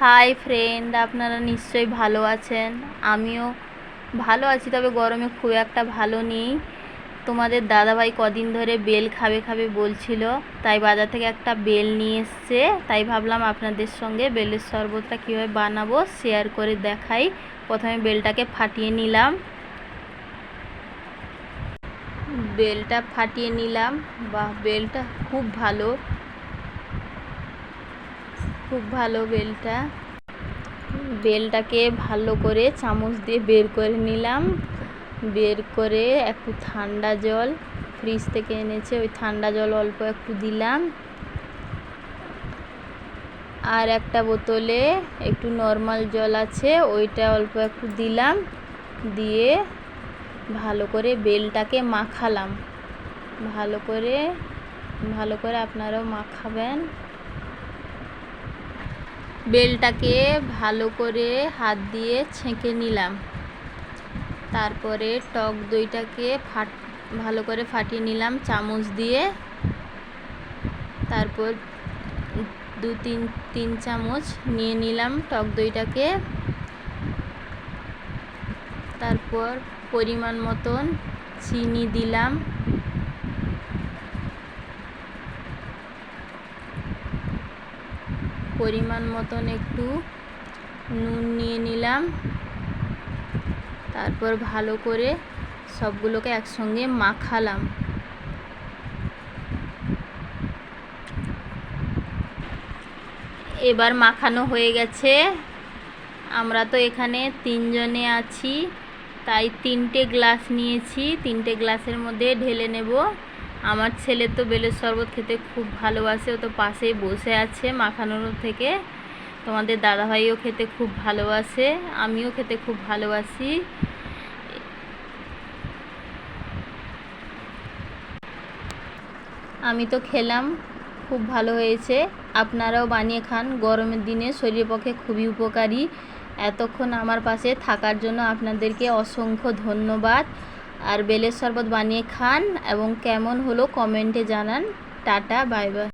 Hi friend আপনারা নিশ্চয়ই ভালো আছেন। আমিও ভালো আছি, তবে গরমে খুব একটা ভালো নেই। তোমাদের দাদাভাই কদিন ধরে বেল খাবে খাবে বলছিল, তাই বাজার থেকে একটা বেল নিয়ে এসছে। তাই ভাবলাম আপনাদের সঙ্গে বেলের শরবতটা কীভাবে বানাবো শেয়ার করে দেখাই। প্রথমে বেলটাকে ফাটিয়ে নিলাম। বেলটা ফাটিয়ে নিলাম। বাহ, বেলটা খুব ভালো। খুব ভালো বেলটা। বেলটাকে ভালো করে চামচ দিয়ে বের করে নিলাম। বের করে একটু ঠান্ডা জল, ফ্রিজ থেকে এনেছে, ওই ঠান্ডা জল অল্প একটু দিলাম। আর একটা বোতলে একটু নর্মাল জল আছে, ওইটা অল্প একটু দিলাম। দিয়ে ভালো করে বেলটাকে মাখালাম। ভালো করে ভালো করে আপনারাও মাখাবেন। বেলটাকে ভালো করে হাত দিয়ে ছেঁকে নিলাম। তারপরে টক দইটাকে ফাট, ভালো করে ফাটিয়ে নিলাম চামচ দিয়ে। তারপর দু তিন তিন চামচ নিয়ে নিলাম টক দইটাকে। তারপর পরিমাণ মতন চিনি দিলাম। পরিমাণ মতন একটু নুন নিয়ে নিলাম। তারপর ভালো করে সবগুলোকে একসঙ্গে মাখালাম। এবার মাখানো হয়ে গেছে। আমরা তো এখানে তিনজনে আছি, তাই তিনটে গ্লাস নিয়েছি। তিনটে গ্লাসের মধ্যে ঢেলে নেব। আমার ছেলে তো বেলের শরবত খেতে খুব ভালোবাসে, ও তো পাশেই বসে আছে মাখানোর থেকে। তোমাদের দাদাভাইও খেতে খুব ভালোবাসে, আমিও খেতে খুব ভালোবাসি। আমি তো খেলাম, খুব ভালো হয়েছে। আপনারাও বানিয়ে খান, গরমের দিনে শরীরের পক্ষে খুবই উপকারী। এতক্ষণ আমার পাশে থাকার জন্য আপনাদেরকে অসংখ্য ধন্যবাদ। আর বেলের শরবত বানিয়ে খান এবং কেমন হলো কমেন্টে জানান। Tata bye bye.